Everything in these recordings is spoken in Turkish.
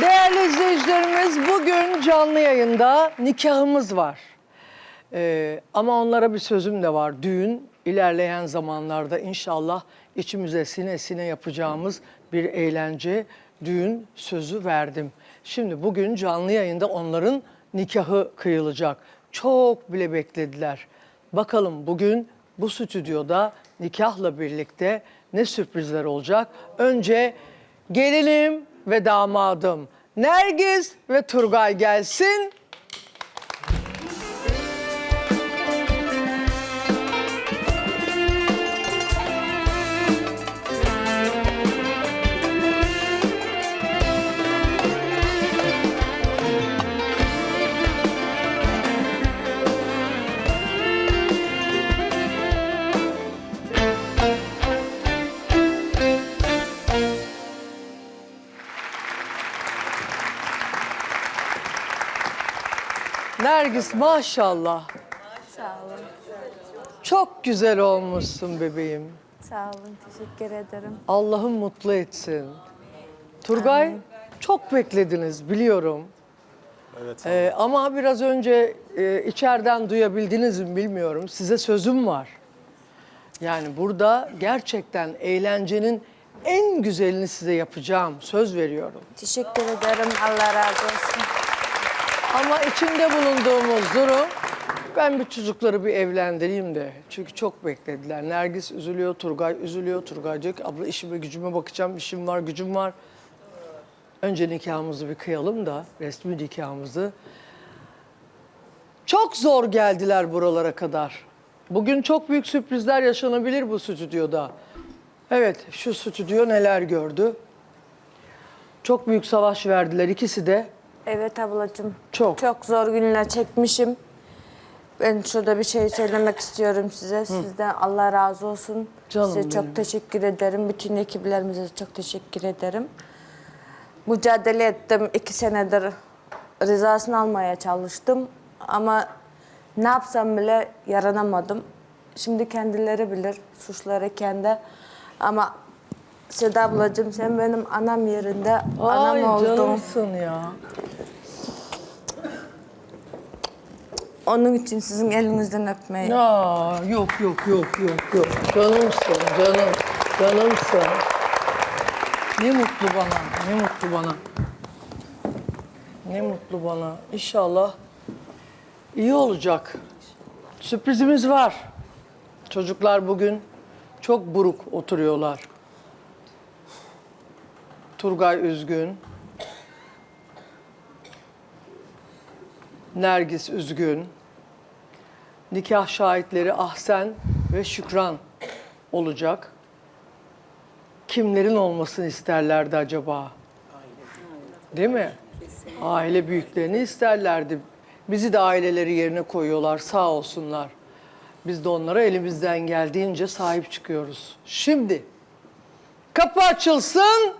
Değerli izleyicilerimiz bugün canlı yayında nikahımız var. Ee, ama onlara bir sözüm de var. Düğün ilerleyen zamanlarda inşallah içimize sine sine yapacağımız bir eğlence düğün sözü verdim. Şimdi bugün canlı yayında onların nikahı kıyılacak. Çok bile beklediler. Bakalım bugün bu stüdyoda nikahla birlikte ne sürprizler olacak? Önce gelinim ve damadım Nergis ve Turgay gelsin. Nergis maşallah. Sağ olun. Çok güzel olmuşsun bebeğim. Sağ olun. Teşekkür ederim. Allah'ım mutlu etsin. Turgay çok beklediniz biliyorum. Evet. Ee, ama biraz önce e, içeriden duyabildiniz mi bilmiyorum. Size sözüm var. Yani burada gerçekten eğlencenin en güzelini size yapacağım. Söz veriyorum. Teşekkür ederim. Allah razı olsun. Ama içinde bulunduğumuz durum ben bir çocukları bir evlendireyim de. Çünkü çok beklediler. Nergis üzülüyor, Turgay üzülüyor. Turgay diyor ki abla işime gücüme bakacağım, işim var, gücüm var. Önce nikahımızı bir kıyalım da resmi nikahımızı. Çok zor geldiler buralara kadar. Bugün çok büyük sürprizler yaşanabilir bu stüdyoda. Evet, şu stüdyo neler gördü. Çok büyük savaş verdiler ikisi de. Evet ablacığım. Çok. Çok zor günler çekmişim. Ben şurada bir şey söylemek istiyorum size. Sizden Allah razı olsun. Canım Size benim. çok teşekkür ederim. Bütün ekiplerimize çok teşekkür ederim. Mücadele ettim. iki senedir rızasını almaya çalıştım. Ama ne yapsam bile yaranamadım. Şimdi kendileri bilir. Suçları kendi. Ama Seda ablacığım sen benim anam yerinde anam Ay oldun. canımsın ya. Onun için sizin elinizden öpmeyi. Ya yok yok yok yok yok. Canımsın canım. Canımsın. Ne mutlu bana. Ne mutlu bana. Ne mutlu bana. İnşallah iyi olacak. Sürprizimiz var. Çocuklar bugün çok buruk oturuyorlar. Turgay üzgün. Nergis üzgün. Nikah şahitleri Ahsen ve Şükran olacak. Kimlerin olmasını isterlerdi acaba? Değil mi? Aile büyüklerini isterlerdi. Bizi de aileleri yerine koyuyorlar sağ olsunlar. Biz de onlara elimizden geldiğince sahip çıkıyoruz. Şimdi kapı açılsın.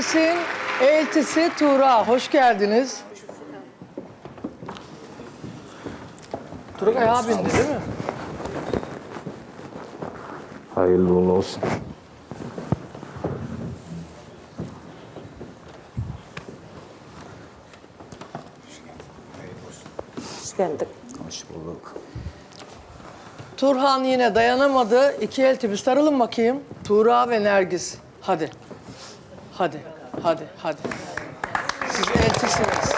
Ve Nergis'in eltisi Tuğra. Hoş geldiniz. Turgay abindi değil mi? Hayırlı uğurlu olsun. Hoş geldin. Hoş bulduk. Turhan yine dayanamadı. İki elti bir sarılın bakayım. Tuğra ve Nergis. Hadi. Hadi, hadi, hadi. Siz eltisiniz.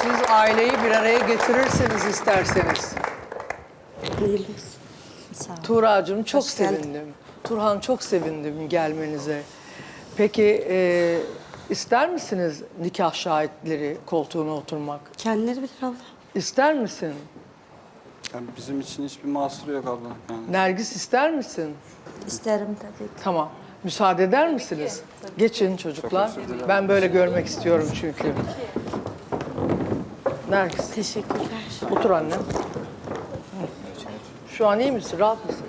Siz aileyi bir araya getirirsiniz isterseniz. Hayırlı olsun. Sağ ol. Tuğra'cığım çok Hoş geldin. sevindim. Turhan çok sevindim gelmenize. Peki e, ister misiniz nikah şahitleri koltuğuna oturmak? Kendileri bilir abla. İster misin? Yani bizim için hiçbir mahsuru yok abla. Yani. Nergis ister misin? İsterim tabii ki. Tamam. Müsaade eder misiniz? Geçin çocuklar. Ben böyle görmek istiyorum çünkü. Nergis. Teşekkürler. Otur annem. Şu an iyi misin? Rahat mısın?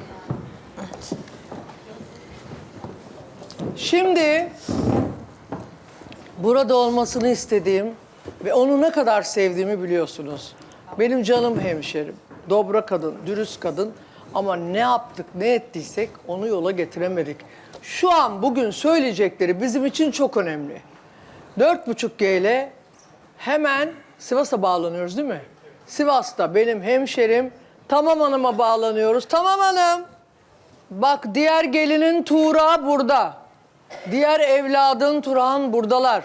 Şimdi burada olmasını istediğim ve onu ne kadar sevdiğimi biliyorsunuz. Benim canım hemşerim. Dobra kadın, dürüst kadın ama ne yaptık, ne ettiysek onu yola getiremedik. Şu an bugün söyleyecekleri bizim için çok önemli. 4.5G ile hemen Sivas'a bağlanıyoruz değil mi? Sivas'ta benim hemşerim Tamam Hanım'a bağlanıyoruz. Tamam Hanım. Bak diğer gelinin Tuğra burada. Diğer evladın Turhan buradalar.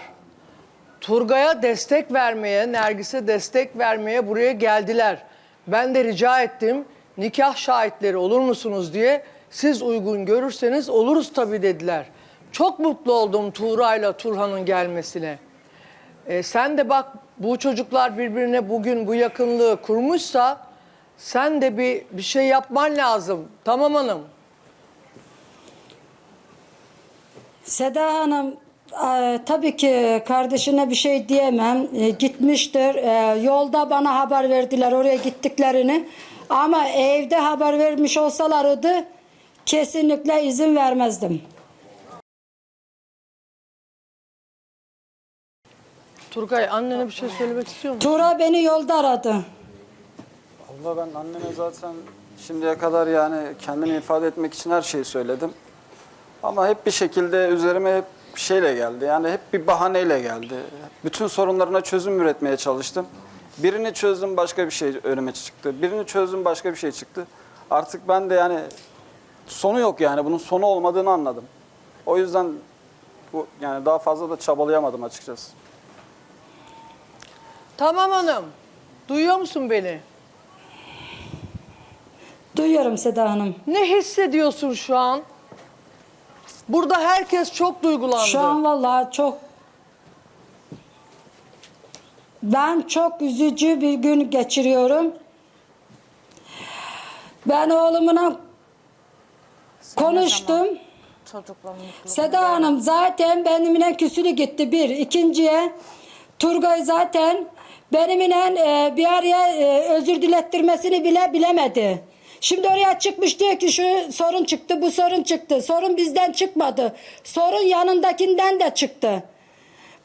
Turgay'a destek vermeye, Nergis'e destek vermeye buraya geldiler. Ben de rica ettim nikah şahitleri olur musunuz diye. Siz uygun görürseniz oluruz tabii dediler. Çok mutlu oldum Tuğra'yla Turhan'ın gelmesine. E, sen de bak bu çocuklar birbirine bugün bu yakınlığı kurmuşsa sen de bir bir şey yapman lazım. Tamam hanım. Seda Hanım e, tabii ki kardeşine bir şey diyemem. E, gitmiştir. E, yolda bana haber verdiler oraya gittiklerini. Ama evde haber vermiş olsalardı kesinlikle izin vermezdim. Turgay annene bir şey söylemek istiyor musun? Tura beni yolda aradı. Abla ben anneme zaten şimdiye kadar yani kendini ifade etmek için her şeyi söyledim. Ama hep bir şekilde üzerime hep bir şeyle geldi. Yani hep bir bahaneyle geldi. Bütün sorunlarına çözüm üretmeye çalıştım. Birini çözdüm başka bir şey önüme çıktı. Birini çözdüm başka bir şey çıktı. Artık ben de yani sonu yok yani bunun sonu olmadığını anladım. O yüzden bu yani daha fazla da çabalayamadım açıkçası. Tamam hanım. Duyuyor musun beni? Duyuyorum Seda Hanım. Ne hissediyorsun şu an? Burada herkes çok duygulandı. Şu an vallahi çok ben çok üzücü bir gün geçiriyorum. Ben oğlumla konuştum. Çocuklar mutlu. Seda Hanım zaten benimle küsülü gitti bir. İkinciye Turgay zaten benimle e, bir araya e, özür dilettirmesini bile bilemedi. Şimdi oraya çıkmış diyor ki şu sorun çıktı, bu sorun çıktı. Sorun bizden çıkmadı. Sorun yanındakinden de çıktı.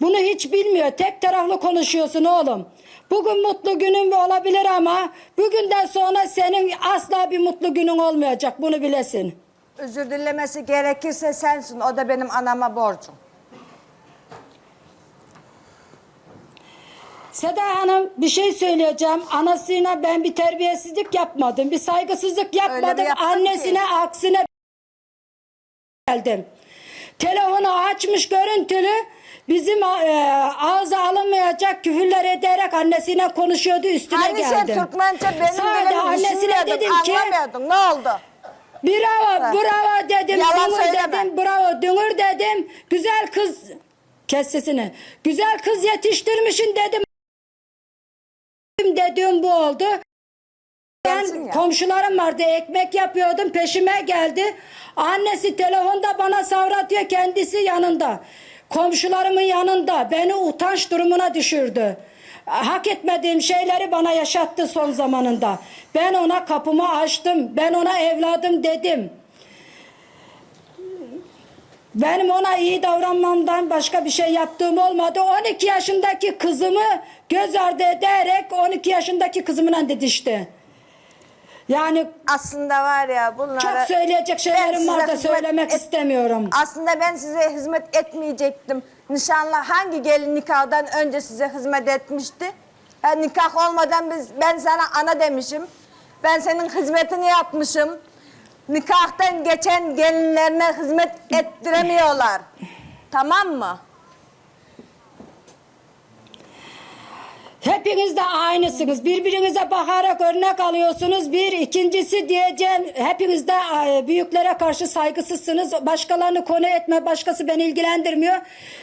Bunu hiç bilmiyor. Tek taraflı konuşuyorsun oğlum. Bugün mutlu günün olabilir ama bugünden sonra senin asla bir mutlu günün olmayacak. Bunu bilesin. Özür dilemesi gerekirse sensin. O da benim anama borcum. Seda Hanım bir şey söyleyeceğim. Anasına ben bir terbiyesizlik yapmadım. Bir saygısızlık yapmadım. yaptın Annesine ki. aksine geldim. Telefonu açmış görüntülü. Bizim e, ağza alınmayacak küfürler ederek annesine konuşuyordu üstüne Hani sen geldim. Türkmence benim Sadece dilimi annesine düşünmüyordun, dedim ki anlamıyordun. Ne oldu? Bravo bravo dedim. Yalan dünür söyleme. dedim bravo dünür dedim. Güzel kız kes sesini. Güzel kız yetiştirmişin dedim. Dediğim bu oldu. Ben komşularım vardı ekmek yapıyordum peşime geldi. Annesi telefonda bana savratıyor kendisi yanında. Komşularımın yanında beni utanç durumuna düşürdü. Hak etmediğim şeyleri bana yaşattı son zamanında. Ben ona kapımı açtım. Ben ona evladım dedim. Benim ona iyi davranmamdan başka bir şey yaptığım olmadı. 12 yaşındaki kızımı göz ardı ederek 12 yaşındaki kızımla didişti. Yani Aslında var ya bunları... çok söyleyecek şeylerim size var da hizmet söylemek et- istemiyorum. Aslında ben size hizmet etmeyecektim. Nişanlı hangi gelin nikahdan önce size hizmet etmişti? Ha, nikah olmadan biz, ben sana ana demişim. Ben senin hizmetini yapmışım. Nikahtan geçen gelinlerine hizmet ettiremiyorlar. Tamam mı? Hepiniz de aynısınız. Birbirinize bakarak örnek alıyorsunuz. Bir, ikincisi diyeceğim hepiniz de e, büyüklere karşı saygısızsınız. Başkalarını konu etme, başkası beni ilgilendirmiyor.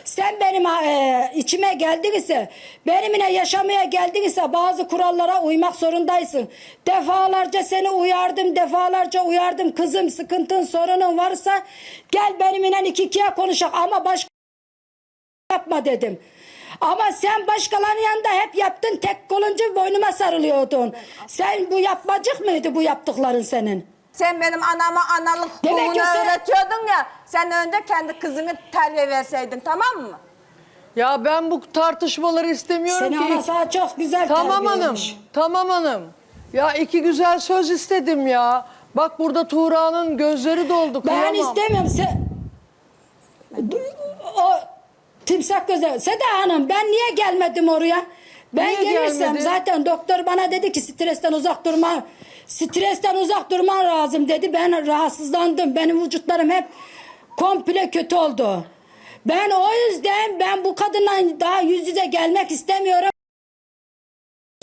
Sen benim e, içime geldin ise, benimle yaşamaya geldin ise bazı kurallara uymak zorundaysın. Defalarca seni uyardım, defalarca uyardım. Kızım sıkıntın, sorunun varsa gel benimle iki ikiye konuşak ama başka yapma dedim. Ama sen başkalarının yanında hep yaptın tek kolunca boynuma sarılıyordun. Sen bu yapmacık mıydı bu yaptıkların senin? Sen benim anama analık Demek hukuğunu ki sen- öğretiyordun ya. Sen önce kendi kızını terbiye verseydin tamam mı? Ya ben bu tartışmaları istemiyorum Seni ki. ana sana çok güzel Tamam hanım. Tamam hanım. Ya iki güzel söz istedim ya. Bak burada Tuğra'nın gözleri doldu. Ben kıyamam. istemiyorum. Sen... O timsah gözler. Seda Hanım ben niye gelmedim oraya? Ben Niye gelirsem gelmedin? zaten doktor bana dedi ki stresten uzak durma. Stresten uzak durman lazım dedi. Ben rahatsızlandım. Benim vücutlarım hep komple kötü oldu. Ben o yüzden ben bu kadınla daha yüz yüze gelmek istemiyorum.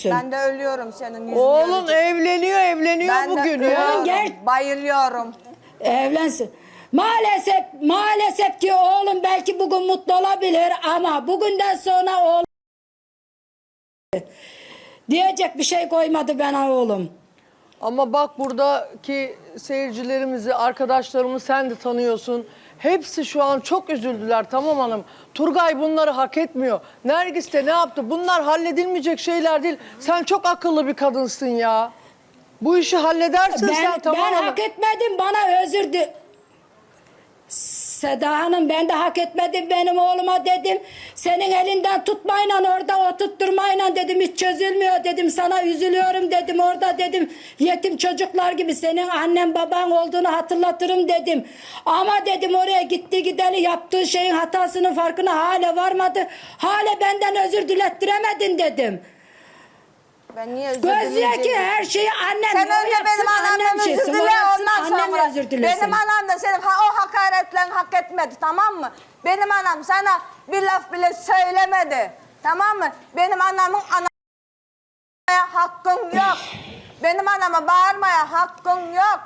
Ben de ölüyorum senin yüzünden. Oğlun evleniyor evleniyor ben de bugün ölüyorum. ya. Oğlun gel- Bayılıyorum. Evlensin. Maalesef maalesef ki oğlum belki bugün mutlu olabilir ama bugünden sonra oğlum diyecek bir şey koymadı bana oğlum. Ama bak buradaki seyircilerimizi, arkadaşlarımı sen de tanıyorsun. Hepsi şu an çok üzüldüler tamam hanım. Turgay bunları hak etmiyor. Nergis de ne yaptı? Bunlar halledilmeyecek şeyler değil. Sen çok akıllı bir kadınsın ya. Bu işi halledersin Ben, sen tamam ben hanım. hak etmedim bana özür di Seda Hanım ben de hak etmedim benim oğluma dedim. Senin elinden tutmayla orada oturtturmayla dedim hiç çözülmüyor dedim. Sana üzülüyorum dedim orada dedim. Yetim çocuklar gibi senin annen baban olduğunu hatırlatırım dedim. Ama dedim oraya gitti gideni yaptığı şeyin hatasının farkına hala varmadı. Hala benden özür dilettiremedin dedim. Ben niye özür Gözlüyor ki dileyeceğim? her şeyi annem Sen önce benim annem annemden özür dile ondan annem sonra. Benim anam da senin ha, o hakaretlerini hak etmedi tamam mı? Benim anam sana bir laf bile söylemedi. Tamam mı? Benim anamın anamaya hakkın yok. Benim anama bağırmaya hakkın yok.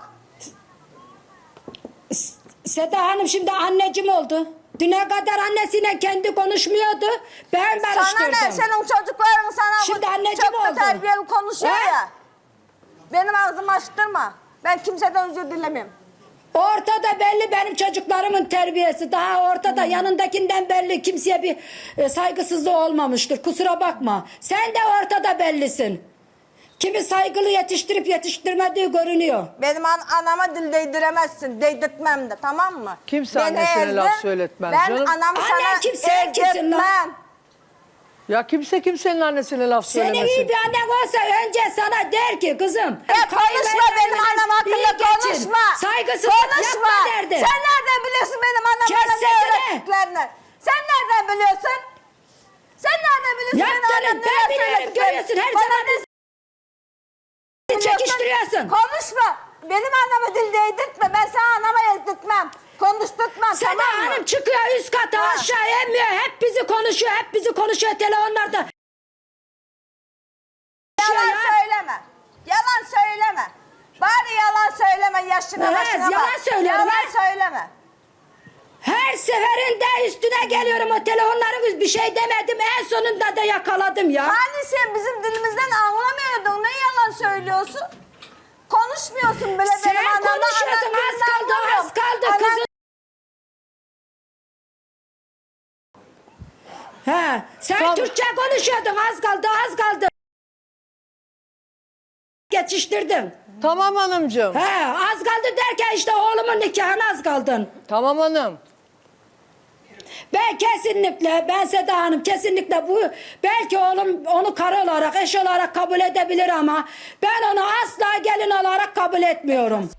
Seda Hanım şimdi anneciğim oldu. Düne kadar annesiyle kendi konuşmuyordu. Ben Sana barıştırdım. ne? Senin çocukların sana Şimdi anneciğim çok da oldu. terbiyeli konuşuyor He? ya. Benim ağzımı açtırma. Ben kimseden özür dilemiyorum. Ortada belli benim çocuklarımın terbiyesi. Daha ortada yanındakinden belli. Kimseye bir e, saygısızlığı olmamıştır. Kusura bakma. Sen de ortada bellisin. Kimi saygılı yetiştirip yetiştirmediği görünüyor. Benim an anama dil değdiremezsin. Değdirtmem de tamam mı? Kimse annesine laf söyletmez Ben canım. anamı Annen sana kimseye kimsin lan? ezdirtmem. Ya kimse kimsenin annesine laf Senin söylemesin. iyi bir annen olsa önce sana der ki kızım. Ya konuşma benim anam hakkında iyi geçin. konuşma. Saygısızlık konuşma. yapma derdi. Sen nereden biliyorsun benim anam Kes bana ne sesini. öğrettiklerini? Sen nereden biliyorsun? Sen nereden biliyorsun benim Yaptığını anam ben neler biliyorum, söylediklerini? görüyorsun, her Bana zaman ne? Çekiştiriyorsun. Konuşma. Benim anama dil değdirtme. Ben sana anama ezdirtmem. Konuşturtmam Seda tamam mı? Hanım çıkıyor üst kata Ha. aşağı inmiyor. Hep bizi konuşuyor. Hep bizi konuşuyor telefonlarda. Yalan ya. söyleme. Yalan söyleme. Bari yalan söyleme yaşına Evet, başına bak. yalan söylüyorum Yalan söyleme. Her seferinde üstüne geliyorum o telefonların bir şey demedim. En sonunda da yakaladım ya. Hani sen bizim dilimizden anlamıyordun. Ne yalan söylüyorsun? Konuşmuyorsun bile Sen benim anamla. konuşuyorsun Anan az kaldı az kaldı Anan- kızım. He, sen Tamam. Türkçe konuşuyordun az kaldı az kaldı. Geçiştirdin. Tamam hanımcığım. He, az kaldı derken işte oğlumun nikahına az kaldın. Tamam hanım. Ben kesinlikle, ben Seda Hanım kesinlikle bu, belki oğlum onu karı olarak, eş olarak kabul edebilir ama ben onu asla gelin olarak kabul etmiyorum.